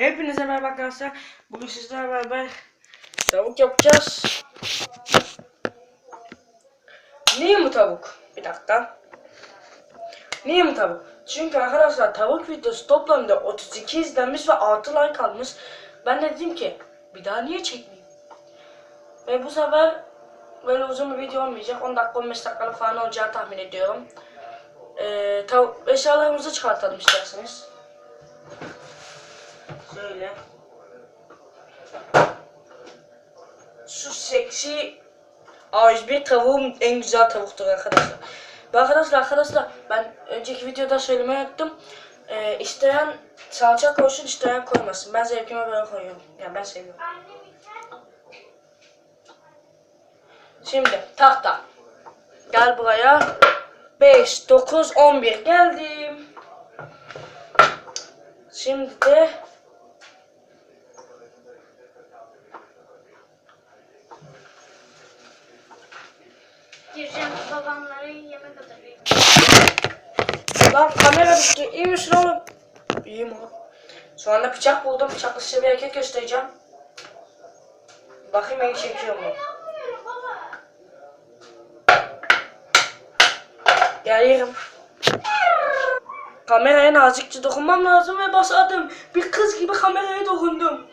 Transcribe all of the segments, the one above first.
Hepinize merhaba arkadaşlar. Bugün sizlerle beraber tavuk yapacağız. Niye mi tavuk? Bir dakika. Niye mi tavuk? Çünkü arkadaşlar tavuk videosu toplamda 32 izlenmiş ve 6 like almış. Ben de dedim ki bir daha niye çekmeyeyim? Ve bu sefer böyle uzun bir video olmayacak. 10 dakika 15 dakikalık falan olacağını tahmin ediyorum. Ee, tavuk eşyalarımızı çıkartalım isterseniz. Şöyle. Şu seksi A101 tavuğum en güzel tavuktur arkadaşlar. Ve arkadaşlar arkadaşlar ben önceki videoda söylemeyi unuttum. Ee, isteyen salça koysun isteyen koymasın. Ben zevkime göre koyuyorum. Yani ben seviyorum. Şimdi tahta. Gel buraya. 5, 9, 11 geldim. Şimdi de Gireceğim babamlara yemek hazırlayayım. Lan kamera düştü. İyi misin oğlum? İyiyim oğlum. Şu anda bıçak buldum. Bıçaklı size bir hareket göstereceğim. Bakayım iyi çekiyor mu? Geliyorum. Kameraya nazikçe dokunmam lazım ve basadım. Bir kız gibi kameraya dokundum.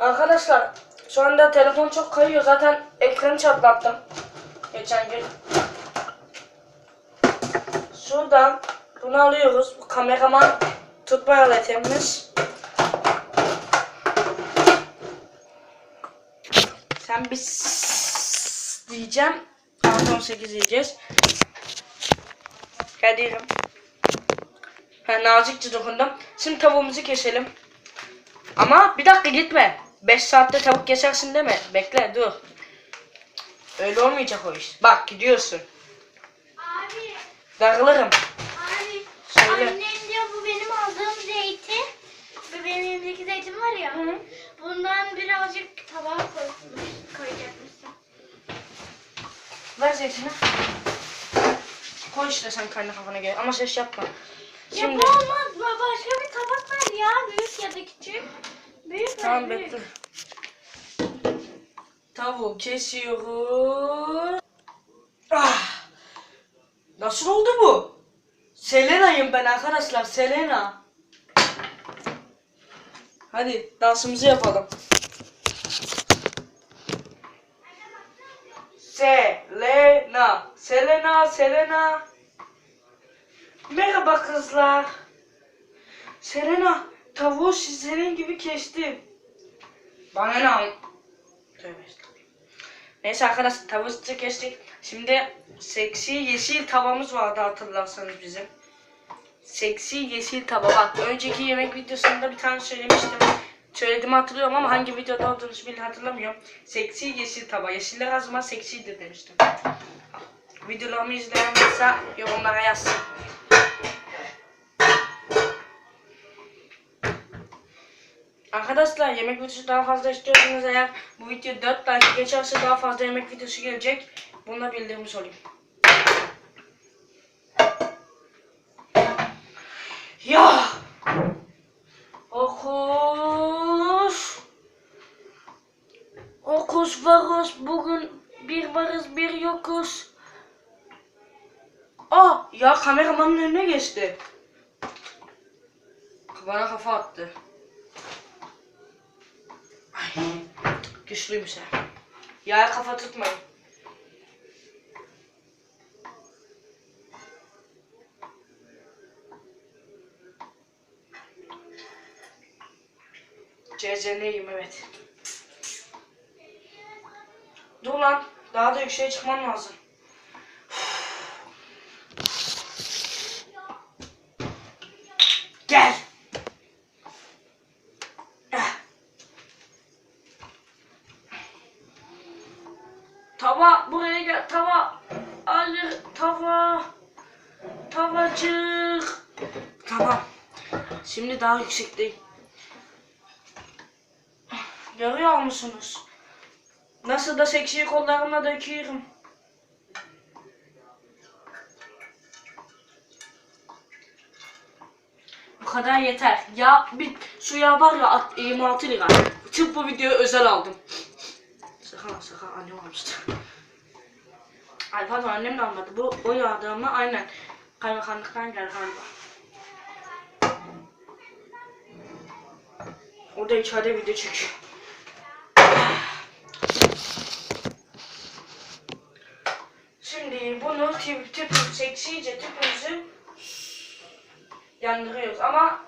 Arkadaşlar şu anda telefon çok kayıyor. Zaten ekranı çatlattım. Geçen gün. Şuradan bunu alıyoruz. Bu kameraman tutma aletimiz. Sen bir diyeceğim. Artı 18 diyeceğiz. Geliyorum. Ha, nazikçe dokundum. Şimdi tavuğumuzu keselim. Ama bir dakika gitme. 5 saatte tavuk kesersin deme. Bekle dur. Öyle olmayacak o iş. Bak gidiyorsun. Abi, Darılırım. abi. Söyle. Annem diyor bu benim aldığım zeytin. Bu benim elimdeki zeytin var ya. Hı. Bundan birazcık tabağa koymuş, koyacakmışsın. Ver zeytini. Koy işte sen kendi kafana göre ama ses yapma. Ya Şimdi bu olmaz. Ba- Başka bir tabak ver ya. Büyük ya da küçük. Büyük tamam büyük. bekle. Tavuğu kesiyoruz. Ah! Nasıl oldu bu? Selena'yım ben arkadaşlar Selena. Hadi dansımızı yapalım. Selena, Selena, Selena. Merhaba kızlar. Selena, tavuğu sizlerin gibi kestim. Bana ne? al- Tövbe. Neyse arkadaşlar tavuğu kestik. Şimdi seksi yeşil tavamız vardı hatırlarsanız bizim. Seksi yeşil tava. Bak önceki yemek videosunda bir tane söylemiştim. Söylediğimi hatırlıyorum ama hangi videoda olduğunu bile hatırlamıyorum. Seksi yeşil tava. Yeşiller az zaman seksidir demiştim. Videolarımı izleyen varsa yorumlara yazsın. Arkadaşlar yemek videosu daha fazla istiyorsanız eğer bu video 4 like geçerse daha fazla yemek videosu gelecek. Bununla bildirmiş olayım. Ya! Okus! Okus varus bugün bir varız bir yokuz. Aa! Ya kameramanın önüne geçti. Bana kafa attı. Güçlüymüş ha. Yaya kafa tutmayın. CZN'yim evet. Dur lan. Daha da yükseğe çıkmam lazım. Gel. Ah. Tava buraya gel tava. Hayır tava. Tavacık. Tamam. Daha yüksekteyim. Görüyor musunuz? Nasıl da seksi kollarımla döküyorum. kadar yeter. Ya bir şu yağ var ya at- 26 lira. Tüm bu videoyu özel aldım. Sakın sakın annem almıştı. Ay pardon annem de almadı. Bu o yağdı ama aynen. Kaymakamlıktan geldi galiba. O da içeride video çekiyor. Şimdi bunu tüp tüp seksice tüpümüzü yandırıyoruz ama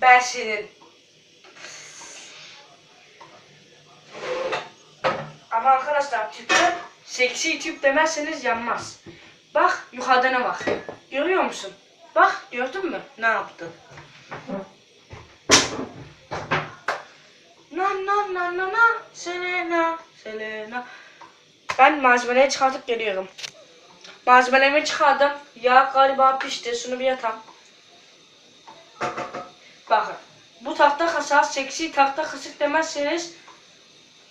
ben senin ama arkadaşlar tüpte seksi tüp demezseniz yanmaz. Bak yukarıdan bak. Görüyor musun? Bak gördün mü? Ne yaptı? Na na na na na Selena Selena Ben malzemeleri çıkartıp geliyorum. Malzemelerimi çıkardım. Yağ galiba pişti. Şunu bir yatam. Bakın. Bu tahta kasa seksi tahta kasık demezseniz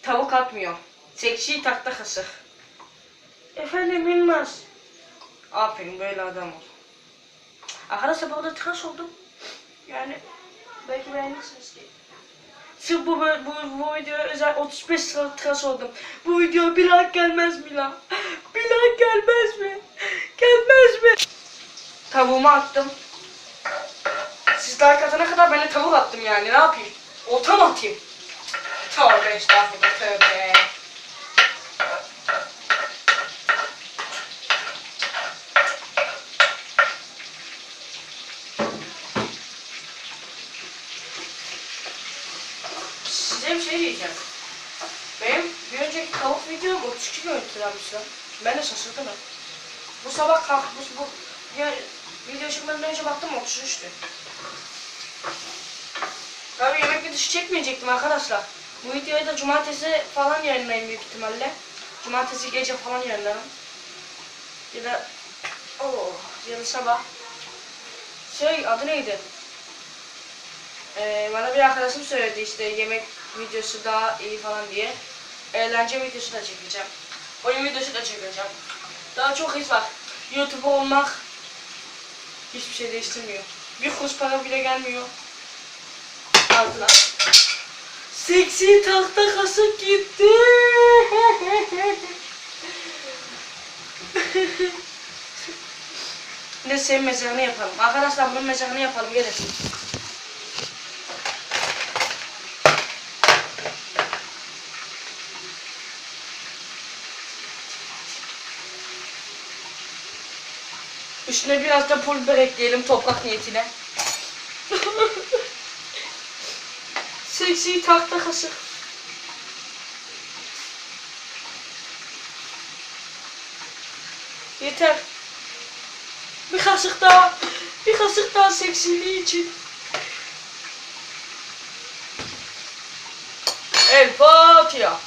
tavuk atmıyor. Seksi tahta kasık. Efendim bilmez. Aferin böyle adam ol. Arkadaşlar burada tıraş oldum. Yani belki beğenirsiniz diye. Sırf bu, bu, bu, videoya özel 35 sıra tıraş oldum. Bu video bir like gelmez mi lan? Bir like gelmez mi? Gelmez mi? Tavuğumu attım. Siz like atana kadar ben de tavuk attım yani ne yapayım? Olta mı atayım? Tövbe estağfurullah tövbe. Size bir şey diyeceğim. Benim bir önceki tavuk videom 32 görüntülenmiş lan. Ben de şaşırdım ha. Bu sabah kalk, bu, bu ya, video çıkmadan önce baktım 33'tü. Tabii yemek videosu çekmeyecektim arkadaşlar. Bu videoyu da cumartesi falan yayınlayayım büyük ihtimalle. Cumartesi gece falan yayınlarım. Ya da oh, ya da sabah. Şey adı neydi? Ee, bana bir arkadaşım söyledi işte yemek videosu daha iyi falan diye. Eğlence videosu da çekeceğim. Oyun videosu da çekeceğim. Daha çok iş var. YouTuber olmak hiçbir şey değiştirmiyor. Bir kuruş para bile gelmiyor. Aldılar. Seksi tahta kasık gitti. ne senin yapalım. Arkadaşlar bunun mezarını yapalım gelin. Üstüne biraz da pul biber ekleyelim toprak niyetine. Seksi tahta kasık. Yeter. Bir kaşık daha. Bir kaşık daha seksiliği için. El Fatiha.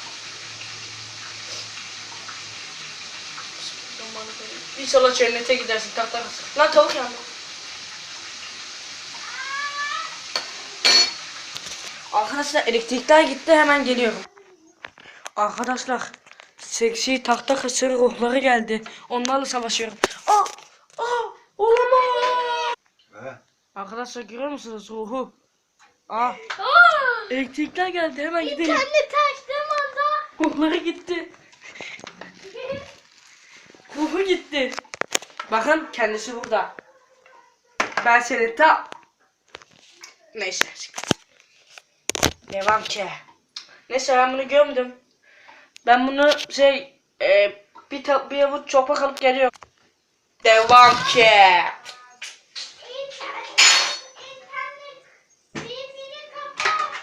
İnşallah cennete gidersin tahta kasık. Lan tavuk yandı. Arkadaşlar elektrikler gitti hemen geliyorum. Arkadaşlar seksi tahta kasığın ruhları geldi. Onlarla savaşıyorum. Aa! Aa! Olamaz! He? Arkadaşlar görüyor musunuz ruhu? Aa! Aa, Elektrikler geldi hemen gidelim. kendi taştım orada. Ruhları gitti. Ruhu gitti. Bakın kendisi burada. Ben seni ta... Neyse. Devam ki. Neyse ben bunu gömdüm. Ben bunu şey e, bir, bir avuç çöpe alıp geliyorum. Devam ki. İnternet, internet, sesini kapat.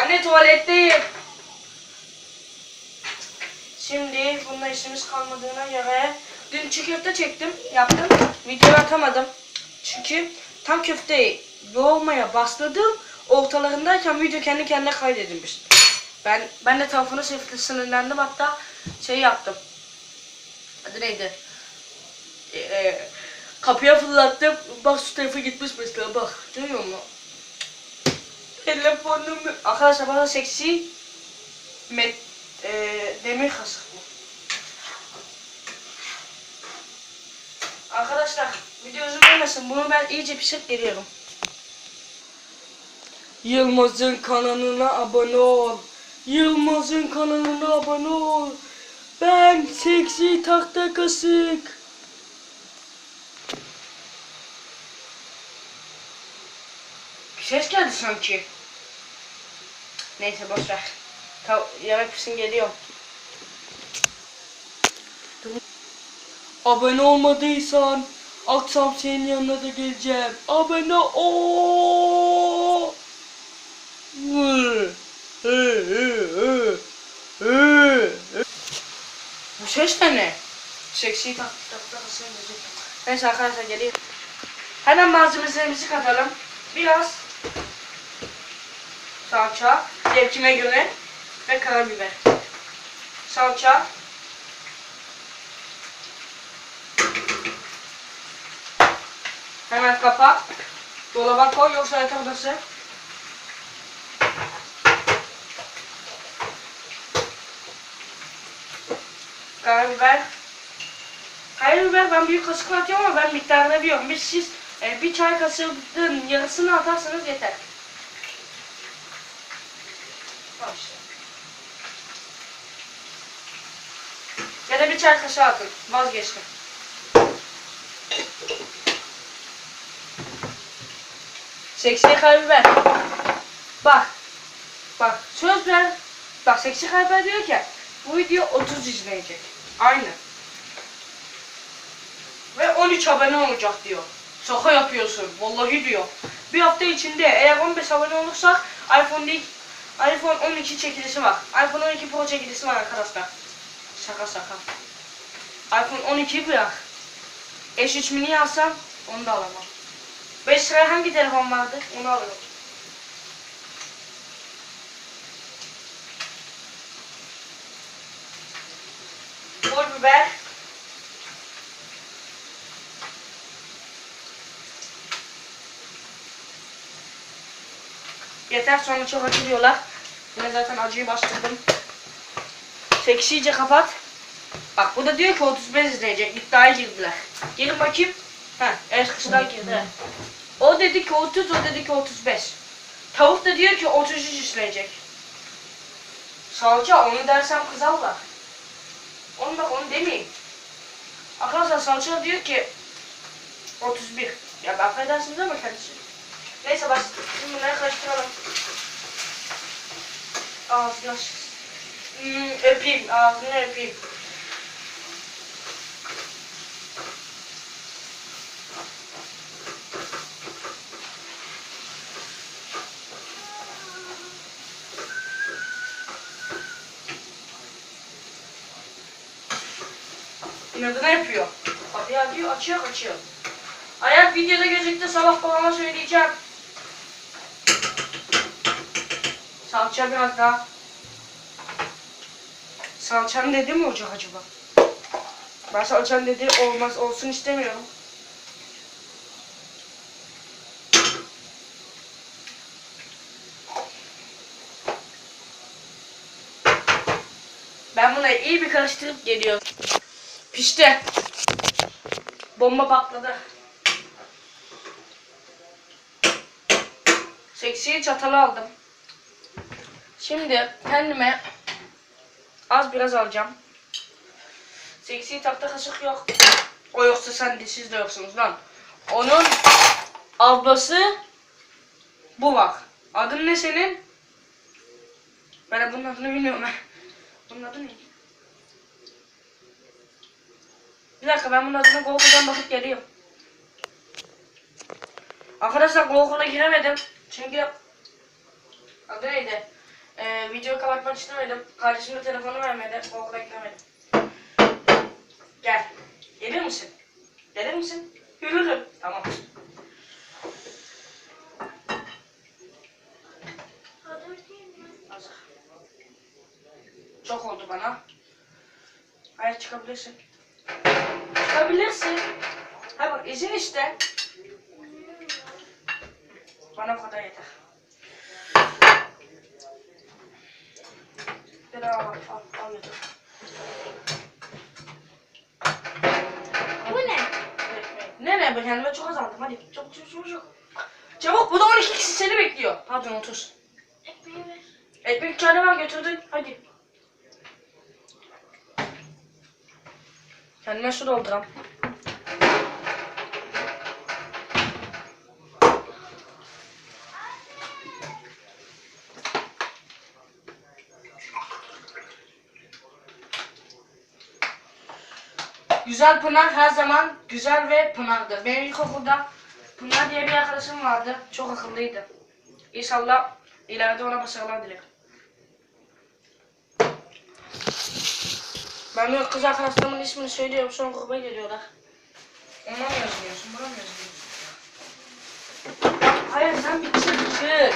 Anne tuvaletteyim. Şimdi bununla işimiz kalmadığına göre dün çiğ köfte çektim, yaptım. Video atamadım. Çünkü tam köfteyi yoğurmaya başladım. Ortalarındayken video kendi kendine kaydedilmiş. Ben ben de telefonu sinirlendim hatta şey yaptım. Adı neydi? Ee, Kapıya fırlattım. Bak şu tarafa gitmiş mesela bak. Görüyor musun? Telefonumu... Arkadaşlar bana seksi met, e, demir kasık bu. Arkadaşlar video uzun. Bunu ben iyice pişirip geliyorum. Yılmaz'ın kanalına abone ol. Yılmaz'ın kanalına abone ol. Ben seksi tahta kasık. Bir ses geldi sanki. Neyse boş ver. Tav yemek pişsin geliyor. Abone olmadıysan akşam senin yanına da geleceğim. Abone ol. Bu ses de ne? Seksi tak tak Neyse arkadaşlar geliyor. Hemen malzemelerimizi katalım. Biraz salça, zevkime göre ve karabiber. Salça. Hemen kapat. Dolaba koy yoksa yatak odası. Karabiber. Karabiber ben büyük kaşıkla atıyorum ama ben miktarını biliyorum. Biz siz e, bir çay kaşığının yarısını atarsanız yeter. Da bir çay kaşığı atın. Vazgeçtim. Seksi karabiber. Bak. Bak söz ver. Bak seksi karabiber diyor ki bu video 30 izlenecek. Aynı. Ve 13 abone olacak diyor. Şaka yapıyorsun. Vallahi diyor. Bir hafta içinde eğer 15 abone olursak iPhone değil, iPhone 12 çekilişi var. iPhone 12 Pro çekilişi var arkadaşlar. Şaka şaka. iPhone 12 bırak. S3 mini alsam onu da alamam. 5 liraya hangi telefon vardı? Onu alırım. Pul biber. Yeter sonra çok acı diyorlar. Yine zaten acıyı bastırdım. Seksice kapat. Bak bu da diyor ki 35 izleyecek. İddiaya girdiler. Girin bakayım. Ha, evet kızlar girdi. O dedi ki 30, o dedi ki 35. Tavuk da diyor ki 33 izleyecek. Salça onu dersem kızarlar. Onu bak onu demeyin. Arkadaşlar salça diyor ki 31. Ya ben affedersiniz ama kendisi. Neyse baş. Şimdi bunları karıştıralım. Ağzına hmm, öpeyim. Ağzını öpeyim. İnadına yapıyor. Kapıyı diyor açıyor açıyor. Ayak videoda gözüktü sabah babama söyleyeceğim. Salça biraz daha. Salçam dedi mi olacak acaba? Ben salçam dedi olmaz olsun istemiyorum. Ben bunu iyi bir karıştırıp geliyorum. Pişti. Bomba patladı. Seksi çatalı aldım. Şimdi kendime az biraz alacağım. Seksi tahta kaşık yok. O yoksa sen de siz de yoksunuz lan. Onun ablası bu var. Adın ne senin? Ben bunun adını bilmiyorum. Bunun adı ne? Bir dakika ben bunun adına Google'dan bakıp geliyorum. Arkadaşlar Google'a giremedim. Çünkü adı neydi? Ee, videoyu kapatmak istemedim. Kardeşim de telefonu vermedi. Google'a giremedim. Gel. Gelir misin? Gelir misin? Yürürüm. Tamam. Çok oldu bana. Hayır çıkabilirsin. Çıkabilirsin. Ha bak izin işte. Bana bu kadar yeter. Bir daha al, al, al yeter. Bu ne? Ne ne ben kendime çok azaldım hadi çok çok çok çok. Çabuk bu da 12 kişi seni bekliyor. Pardon 30. Ekmeği ver. Ekmek çayını ben götürdün hadi. Kendime su dolduram. Güzel Pınar her zaman güzel ve Pınar'dır. Benim ilkokulda Pınar diye bir arkadaşım vardı. Çok akıllıydı. İnşallah ileride ona başarılar dilerim. Ben bir kız arkadaşlarımın ismini söylüyorum sonra gruba geliyorlar. Ona mı yazıyorsun, buna mı yazıyorsun? Hayır sen bir çık çık.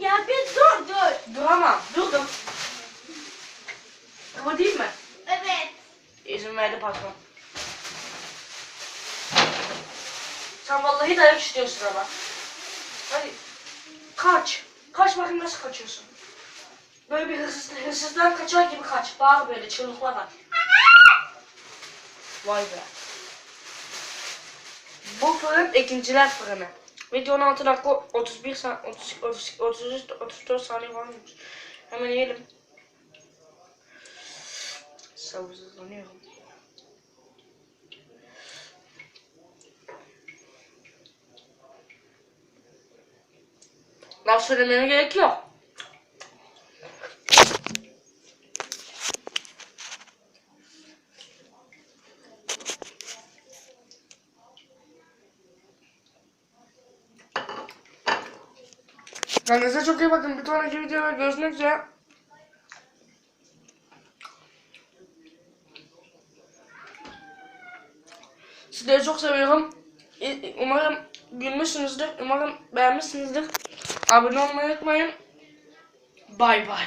Ya bir dur dur. Duramam, durdum. Kapatayım mı? Evet. İzin verdi patron. Sen vallahi dayak istiyorsun ama. Hadi. Kaç. Kaç bakayım nasıl kaçıyorsun. Böyle bir hırsız, hırsızdan kaçar gibi kaç. Bağır böyle çığlıklar at. Vay be. Bu fırın ikinciler fırını. Video 16 dakika 31 san 30, 30, 33 34 saniye varmış. Hemen yiyelim. Sabırsızlanıyorum. Laf söylememe gerek yok. Kendinize çok iyi bakın. Bir sonraki videoda görüşmek üzere. Sizleri çok seviyorum. Umarım gülmüşsünüzdür. Umarım beğenmişsinizdir. Abone olmayı unutmayın. Bay bay.